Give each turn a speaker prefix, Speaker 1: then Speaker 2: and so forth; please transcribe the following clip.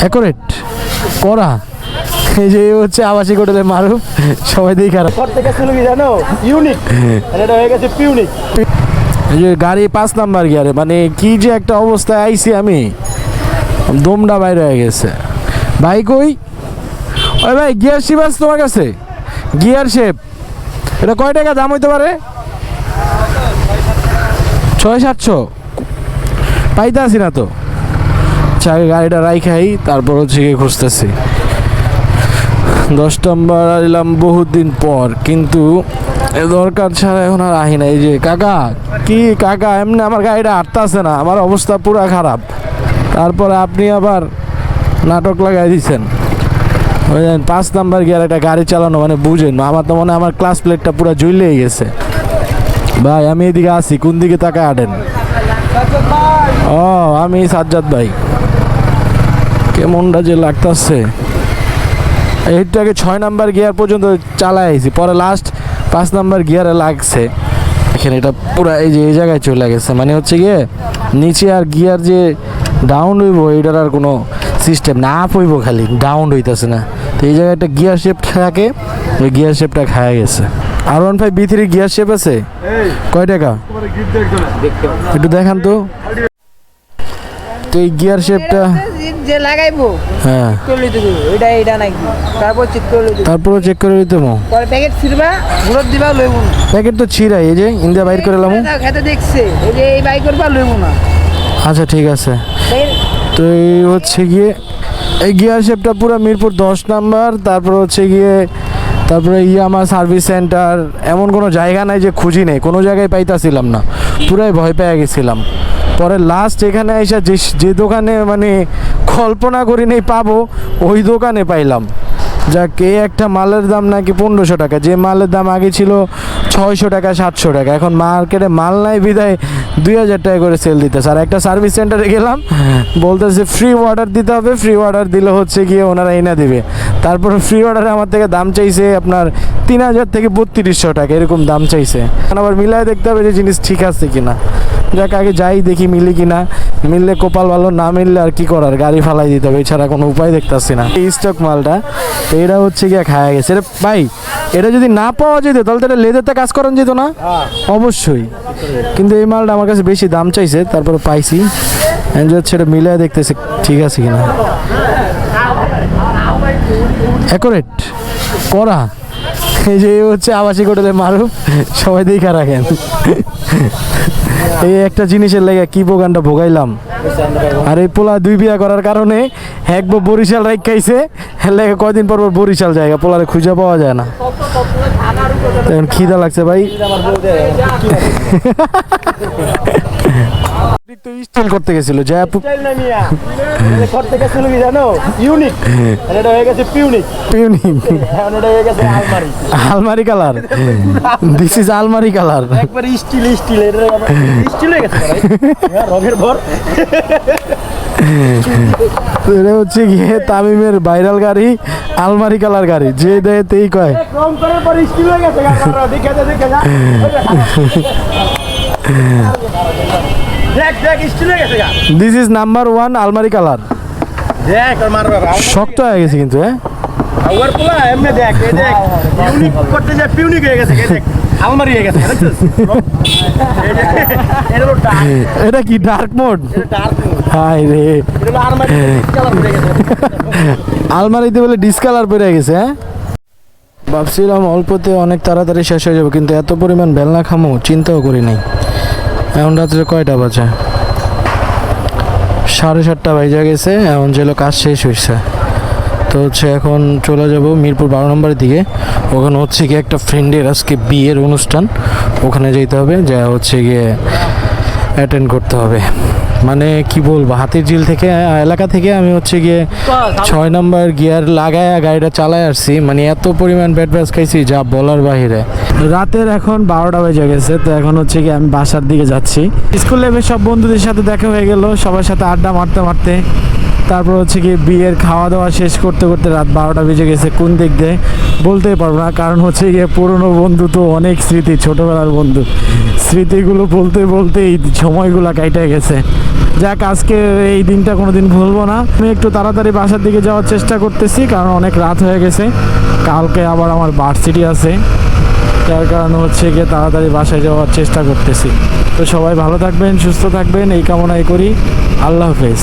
Speaker 1: Accurate করা এই যে হচ্ছে আবাসিক হোটেলে মারুফ। সবাই দিয়ে খারাপ।
Speaker 2: পর থেকে জানো? ইউনিক এটা হয়ে গেছে পিউনিক
Speaker 1: এই যে গাড়ি পাঁচ নাম্বার গিয়ারে মানে কি যে একটা অবস্থায় আইছি আমি। দমটা বাইরে হয়ে গেছে। ভাই কই? ওই ভাই গিয়ার শিপ আছে তোমার কাছে? গিয়ার শেপ এটা কয় টাকা দাম হইতে পারে? ছয় সাতশো। পাইতে আসি না তো। চাই গাড়িটা রাই খাই তারপর হচ্ছে গিয়ে খুঁজতেছি। দশ নম্বর এলাম বহুত দিন পর, কিন্তু এ দরকার ছাড়া এখন আর আহি না এই যে কাকা, কি কাকা, এমনি আমার গাড়িটা আটতাছে না, আমার অবস্থা পুরো খারাপ। তারপরে আপনি আবার নাটক লাগাই দিচ্ছেন বুঝলেন পাঁচ নাম্বার গিয়ার একটা গাড়ি চালানো মানে বুঝেন, আমার তো মনে আমার ক্লাস প্লেটটা পুরো জ্বলেই গেছে। ভাই, আমি এদিকে আসি কোন দিকে তাকায় আটেন ও, আমি সাজ্জাদ ভাই। কেমনটা যে লাগতাছে। এইটাকে ছয় নাম্বার গিয়ার পর্যন্ত চালাই আইছি পরে লাস্ট পাঁচ নাম্বার গিয়ারে লাগছে। এখানে এটা পুরো এই যে এই জায়গায় চলে গেছে। মানে হচ্ছে গিয়ে নিচে আর গিয়ার যে ডাউন হইব এটার আর কোনো সিস্টেম না আপ হইব খালি ডাউন হইতেছে না। তো এই জায়গায় একটা গিয়ার শেপ থাকে ওই গিয়ার শেপটা খায়া গেছে। আর one five B three gear shape আছে? কয় টাকা? একটু দেখান তো। তো এই গিয়ার শেপটা
Speaker 3: যে লাগাইবো।
Speaker 1: হ্যাঁ।
Speaker 3: করলে দেবো এটা এটা নাকি তারপর চেক করলে
Speaker 1: তারপরে চেক করে দিতে মো
Speaker 3: পরে প্যাকেট ছিড়বা ঘুরত দিবা লইব
Speaker 1: প্যাকেট তো ছিঁড়াই এই যে ইন্ডিয়া বাইর করে এলাম
Speaker 3: এটা খেতে দেখছে এই যে এই বাই করবা লইব না।
Speaker 1: আচ্ছা ঠিক আছে। তো এই হচ্ছে গিয়ে এই গিয়ার শেপটা পুরো মিরপুর দশ নাম্বার তারপর হচ্ছে গিয়ে তারপরে ইয়ামা সার্ভিস সেন্টার এমন কোনো জায়গা নাই যে খুঁজি নেই। কোনো জায়গায় পাইতাছিলাম না। পুরাই ভয় পেয়ে গেছিলাম। পরে লাস্ট এখানে এসে যে যে দোকানে মানে কল্পনা করি নেই পাবো ওই দোকানে পাইলাম। যাক এই একটা মালের দাম নাকি পনেরোশো টাকা। যে মালের দাম আগে ছিল ছয়শো টাকা সাতশো টাকা। এখন মার্কেটে মাল নাই বিদায় দুই হাজার টাকা করে সেল দিতেছে। আর একটা সার্ভিস সেন্টারে গেলাম বলতেছে ফ্রি অর্ডার দিতে হবে ফ্রি অর্ডার দিলে হচ্ছে গিয়ে ওনারা এনে দেবে। তারপর ফ্রি অর্ডারে আমার থেকে দাম চাইছে আপনার তিন হাজার থেকে বত্রিশশো টাকা এরকম দাম চাইছে। এখন আবার মিলায় দেখতে হবে যে জিনিস ঠিক আছে কিনা। যাক, আগে যাই, দেখি মিলি কিনা। মিললে কপাল ভালো, না মিললে আর কি করার? গাড়ি ফালাই দিতে হবে, এছাড়া কোনো উপায় দেখতেছি না। এই স্টক মালটা তো এটা হচ্ছে গিয়ে খায়া গেছে। এটা ভাই, এটা যদি না পাওয়া যেত, তাহলে তো এটা লেদারতে কাজ করান যেত না? অবশ্যই। কিন্তু এই মালটা আমার কাছে বেশি দাম চাইছে, তারপরে পাইছি। এটা মিলিয়ে দেখতেছি, ঠিক আছে কিনা। অ্যাকোরেট করা এই যে হচ্ছে আবাসিক হোটেলে মারুফ, সবাই দেখা রাখেন। এই একটা জিনিসের লেগে কি বোগানটা ভোগাইলাম? আর এই পোলা দুই বিয়া করার কারণে একবার বরিশাল রাইক খাইছে লেগে কয়দিন পর বরিশাল জায়গা পোলারে খুঁজে পাওয়া যায় না। খিদা লাগছে ভাই। তো স্টাইল করতে গেছিল জয়া
Speaker 2: স্টাইল না মিয়া পর থেকে শুরু কি জানো ইউনিক আর এটা হয়ে গেছে পিউনিক
Speaker 1: পিউনিং
Speaker 2: এখন এটা হয়ে গেছে আলমারি
Speaker 1: আলমারি কালার দিস ইজ আলমারি কালার
Speaker 2: একবার স্টিল স্টিল এটা স্টিল হয়ে গেছে ভাই। হ্যাঁ, রঙের ভর।
Speaker 1: এটা হচ্ছে গিয়ে তামিমের ভাইরাল গাড়ি আলমারি কালার গাড়ি যে দেয় তেই কয়
Speaker 2: রং করার পর স্টিল হয়ে গেছে দেখে দেখে
Speaker 1: দিস ইজ নাম্বার ওয়ান আলমারি কালার শক্ত হয়ে গেছে কিন্তু হ্যাঁ?
Speaker 2: এটা
Speaker 1: কি ডার্ক মোড হাই রে। আলমারিতে বলে ডিসকালার বেড়ে গেছে হ্যাঁ? ভাবছিলাম অল্পতে অনেক তাড়াতাড়ি শেষ হয়ে যাবে কিন্তু এত পরিমাণ বেলনা খামো চিন্তাও করি নাই। এখন রাত্রে কয়টা বাজে? সাড়ে সাতটা বাজে গেছে, এখন যেগুলো কাজ শেষ হয়েছে তো হচ্ছে এখন চলে যাব মিরপুর বারো নম্বরের দিকে। ওখানে হচ্ছে গিয়ে একটা ফ্রেন্ডের আজকে বিয়ের অনুষ্ঠান। ওখানে যেতে হবে যা হচ্ছে গিয়ে অ্যাটেন্ড করতে হবে। মানে কি বলব, হাতির ঝিল থেকে এলাকা থেকে আমি হচ্ছে গিয়ে ছয় নম্বর গিয়ার লাগায়, গাড়িটা চালায় আসছি। মানে এত পরিমাণ ব্যাট ব্যাস খাইছি, যা বলার বাহিরে। রাতের এখন বারোটা বেজে গেছে, তো এখন হচ্ছে গিয়ে আমি বাসার দিকে যাচ্ছি। স্কুল লেভেল সব বন্ধুদের সাথে দেখা হয়ে গেল, সবার সাথে আড্ডা মারতে মারতে। তারপর হচ্ছে কি বিয়ের খাওয়া দাওয়া শেষ করতে করতে রাত বারোটা বেজে গেছে, কোন দিক দিয়ে? বলতেই পারব না, কারণ হচ্ছে গিয়ে পুরনো বন্ধু তো অনেক স্মৃতি, ছোটোবেলার বন্ধু। স্মৃতিগুলো বলতে বলতে এই সময়গুলো কাইটে গেছে। যাক, আজকে এই দিনটা কোনোদিন ভুলবো না। আমি একটু তাড়াতাড়ি বাসার দিকে যাওয়ার চেষ্টা করতেছি, কারণ অনেক রাত হয়ে গেছে। কালকে আবার আমার ভার্সিটি আছে। যার কারণে হচ্ছে গিয়ে তাড়াতাড়ি বাসায় যাওয়ার চেষ্টা করতেছি। তো সবাই ভালো থাকবেন, সুস্থ থাকবেন, এই কামনাই করি। আল্লাহ হাফেজ।